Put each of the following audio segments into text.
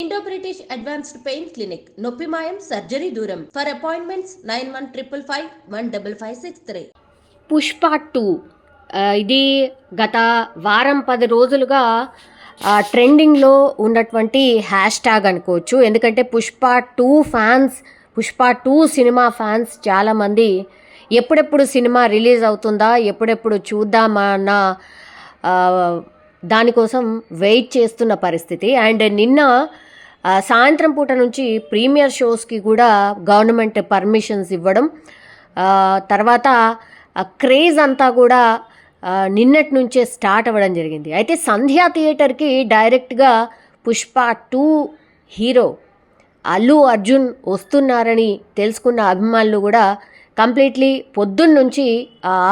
Indo British advanced pain clinic నొప్పి మాయం surgery దూరం. For appointments nine one triple five one double five six three. Pushpa two. ఇది గత వారం పది రోజులుగా ట్రెండింగ్లో ఉన్నటువంటి హ్యాష్ ట్యాగ్ అనుకోవచ్చు. ఎందుకంటే Pushpa two fans Pushpa two cinema fans చాలామంది ఎప్పుడెప్పుడు సినిమా రిలీజ్ అవుతుందా ఎప్పుడెప్పుడు చూద్దామా అన్న దానికోసం వెయిట్ చేస్తున్న పరిస్థితి. అండ్ నిన్న సాయంత్రం పూట నుంచి ప్రీమియర్ షోస్కి కూడా గవర్నమెంట్ పర్మిషన్స్ ఇవ్వడం తర్వాత క్రేజ్ అంతా కూడా నిన్నటి నుంచే స్టార్ట్ అవ్వడం జరిగింది. అయితే సంధ్యా థియేటర్కి డైరెక్ట్గా పుష్ప టూ హీరో అల్లు అర్జున్ వస్తున్నారని తెలుసుకున్న అభిమానులు కూడా కంప్లీట్లీ పొద్దున్న నుంచి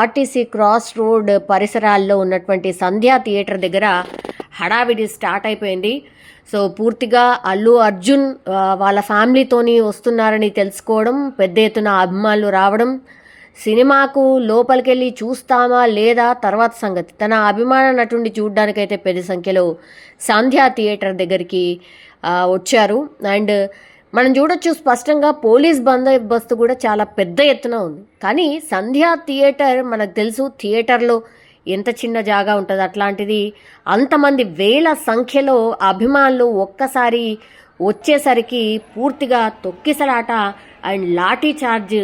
ఆర్టీసీ క్రాస్ రోడ్ పరిసరాల్లో ఉన్నటువంటి సంధ్యా థియేటర్ దగ్గర హడావిడి స్టార్ట్ అయిపోయింది. సో పూర్తిగా అల్లు అర్జున్ వాళ్ళ ఫ్యామిలీతోని వస్తున్నారని తెలుసుకోవడం పెద్ద ఎత్తున అభిమానులు రావడం సినిమాకు లోపలికెళ్ళి చూస్తామా లేదా తర్వాత సంగతి. తన అభిమాన నటుడిని చూడడానికైతే పెద్ద సంఖ్యలో సంధ్యా థియేటర్ దగ్గరికి వచ్చారు. అండ్ మనం చూడొచ్చు స్పష్టంగా పోలీస్ బందోబస్తు కూడా చాలా పెద్ద ఎత్తున ఉంది. కానీ సంధ్యా థియేటర్ మనకు తెలుసు థియేటర్లో ఎంత చిన్న జాగా ఉంటుంది అట్లాంటిది అంతమంది వేల సంఖ్యలో అభిమానులు ఒక్కసారి వచ్చేసరికి పూర్తిగా తొక్కిసలాట అండ్ లాఠీ చార్జ్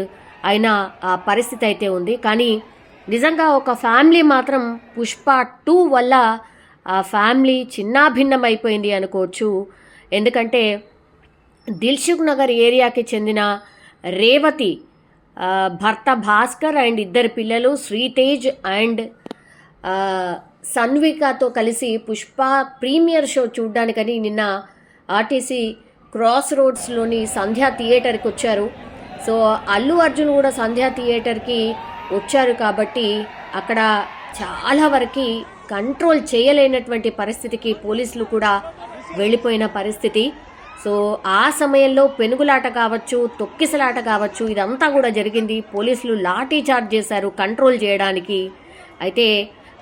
అయిన ఆ పరిస్థితి అయితే ఉంది. కానీ నిజంగా ఒక ఫ్యామిలీ మాత్రం పుష్ప టూ వల్ల ఆ ఫ్యామిలీ చిన్నాభిన్నం అయిపోయింది అనుకోవచ్చు. ఎందుకంటే దిల్సుఖ్ నగర్ ఏరియాకి చెందిన రేవతి భర్త భాస్కర్ అండ్ ఇద్దరు పిల్లలు శ్రీతేజ్ అండ్ సన్వికతో కలిసి పుష్ప ప్రీమియర్ షో చూడ్డానికని నిన్న ఆర్టీసీ క్రాస్ రోడ్స్లోని సంధ్యా థియేటర్కి వచ్చారు. సో అల్లు అర్జున్ కూడా సంధ్యా థియేటర్కి వచ్చారు కాబట్టి అక్కడ చాలా వరకు కంట్రోల్ చేయలేనటువంటి పరిస్థితికి పోలీసులు కూడా వెళ్ళిపోయిన పరిస్థితి. సో ఆ సమయంలో పెనుగులాట కావచ్చు తొక్కిసలాట కావచ్చు ఇదంతా కూడా జరిగింది. పోలీసులు లాఠీ చార్జ్ చేశారు కంట్రోల్ చేయడానికి. అయితే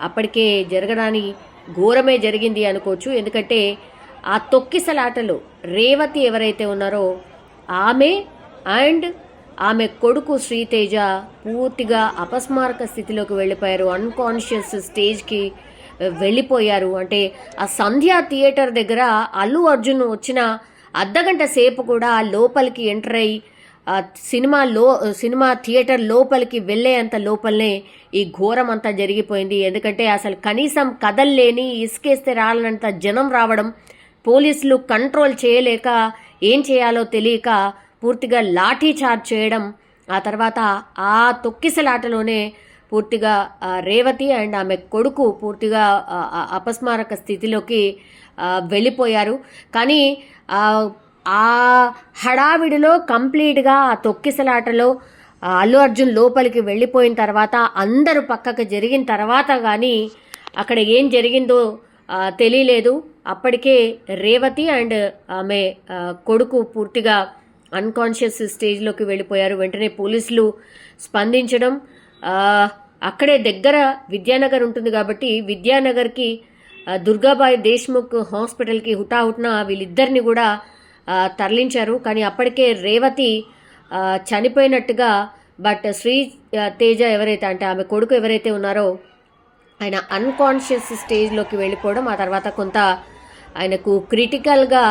అప్పటికే జరగడానికి ఘోరమే జరిగింది అనుకోవచ్చు. ఎందుకంటే ఆ తొక్కిసలాటలో రేవతి ఎవరైతే ఉన్నారో ఆమె అండ్ ఆమె కొడుకు శ్రీతేజ పూర్తిగా అపస్మారక స్థితిలోకి వెళ్ళిపోయారు. అన్కాన్షియస్ స్టేజ్కి వెళ్ళిపోయారు. అంటే ఆ సంధ్యా థియేటర్ దగ్గర అల్లు అర్జున్ వచ్చిన అర్ధగంట సేపు కూడా లోపలికి ఎంటర్ అయ్యి సినిమా లో సినిమా థియేటర్ లోపలికి వెళ్ళేంత లోపలనే ఈ ఘోరం అంతా జరిగిపోయింది. ఎందుకంటే అసలు కనీసం కదల్లేని ఇసుకేస్తే రాలనంత జనం రావడం పోలీసులు కంట్రోల్ చేయలేక ఏం చేయాలో తెలియక పూర్తిగా లాఠీ చార్జ్ చేయడం ఆ తర్వాత ఆ తొక్కిసలాటలోనే పూర్తిగా రేవతి అండ్ ఆమె కొడుకు పూర్తిగా అపస్మారక స్థితిలోకి వెళ్ళిపోయారు. కానీ ఆ, హడావిడిలో కంప్లీట్గా ఆ తొక్కిసలాటలో అల్లు అర్జున్ లోపలికి వెళ్ళిపోయిన తర్వాత అందరూ పక్కకు జరిగిన తర్వాత కానీ అక్కడ ఏం జరిగిందో తెలియలేదు. అప్పటికే రేవతి అండ్ ఆమె కొడుకు పూర్తిగా అన్కాన్షియస్ స్టేజ్లోకి వెళ్ళిపోయారు. వెంటనే పోలీసులు స్పందించడం అక్కడే దగ్గర విద్యానగర్ ఉంటుంది కాబట్టి విద్యానగర్కి దుర్గాబాయి దేశ్ముఖ్ హాస్పిటల్కి హుటాహుట్న వీళ్ళిద్దరిని కూడా తరలించారు. కానీ అప్పటికే రేవతి చనిపోయినట్టుగా బట్ శ్రీ తేజ ఎవరైతే అంటే ఆమె కొడుకు ఎవరైతే ఉన్నారో ఆయన అన్కాన్షియస్ స్టేజ్లోకి వెళ్ళిపోవడం ఆ తర్వాత కొంత ఆయనకు క్రిటికల్గా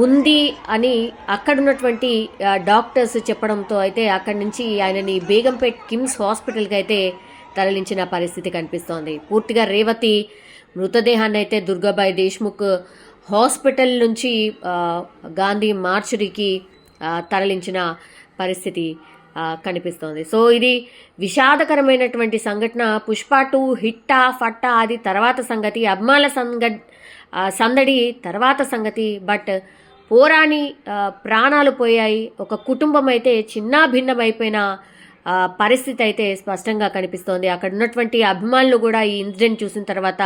ఉంది అని అక్కడున్నటువంటి ఉన్నటువంటి డాక్టర్స్ చెప్పడంతో అయితే అక్కడి నుంచి ఆయనని బేగంపేట్ కిమ్స్ హాస్పిటల్కి అయితే తరలించిన పరిస్థితి కనిపిస్తోంది. పూర్తిగా రేవతి మృతదేహాన్ని అయితే దుర్గాబాయి దేశ్ముఖ్ హాస్పిటల్ నుంచి గాంధీ మార్చురీకి తరలించిన పరిస్థితి కనిపిస్తోంది. సో ఇది విషాదకరమైనటువంటి సంఘటన. పుష్ప టూ హిట్టా ఫట్టా అది తర్వాత సంగతి. అభిమాన సంగ సందడి తర్వాత సంగతి. బట్ పోరాని ప్రాణాలు పోయాయి. ఒక కుటుంబం అయితే చిన్నా భిన్నమైపోయిన పరిస్థితి అయితే స్పష్టంగా కనిపిస్తోంది. అక్కడ ఉన్నటువంటి అభిమానులు కూడా ఈ ఇన్సిడెంట్ చూసిన తర్వాత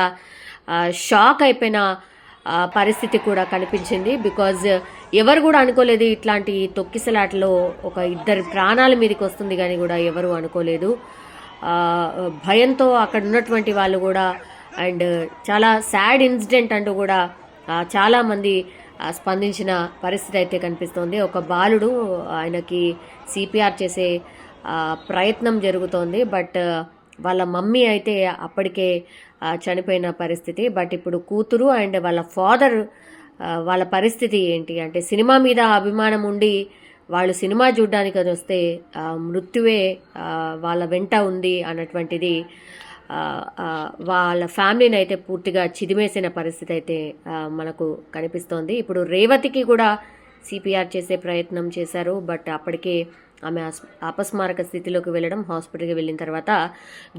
షాక్ అయిపోయిన పరిస్థితి కూడా కనిపించింది. బికాజ్ ఎవరు కూడా అనుకోలేదు ఇట్లాంటి తొక్కిసలాటలో ఒక ఇద్దరు ప్రాణాల మీదకి వస్తుంది కానీ కూడా ఎవరు అనుకోలేదు. భయంతో అక్కడ ఉన్నటువంటి వాళ్ళు కూడా అండ్ చాలా సాడ్ ఇన్సిడెంట్ అంటూ కూడా చాలామంది స్పందించిన పరిస్థితి అయితే కనిపిస్తోంది. ఒక బాలుడు ఆయనకి సిపిఆర్ చేసే ప్రయత్నం జరుగుతోంది. బట్ వాళ్ళ మమ్మీ అయితే అప్పటికే చనిపోయిన పరిస్థితి. బట్ ఇప్పుడు కూతురు అండ్ వాళ్ళ ఫాదర్ వాళ్ళ పరిస్థితి ఏంటి? అంటే సినిమా మీద అభిమానం ఉండి వాళ్ళు సినిమా చూడడానికి అది వస్తే మృత్యువే వాళ్ళ వెంట ఉంది అన్నటువంటిది వాళ్ళ ఫ్యామిలీని అయితే పూర్తిగా చిదిమేసిన పరిస్థితి అయితే మనకు కనిపిస్తోంది. ఇప్పుడు రేవతికి కూడా సిపిఆర్ చేసే ప్రయత్నం చేశారు. బట్ అప్పటికే ఆమె అపస్మారక స్థితిలోకి వెళ్ళడం హాస్పిటల్కి వెళ్ళిన తర్వాత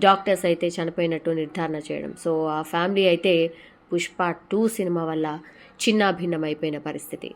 డాక్టర్స్ అయితే చనిపోయినట్టు నిర్ధారణ చేయడం. సో ఆ ఫ్యామిలీ అయితే పుష్ప టూ సినిమా వల్ల చిన్నాభిన్నమైపోయిన పరిస్థితి.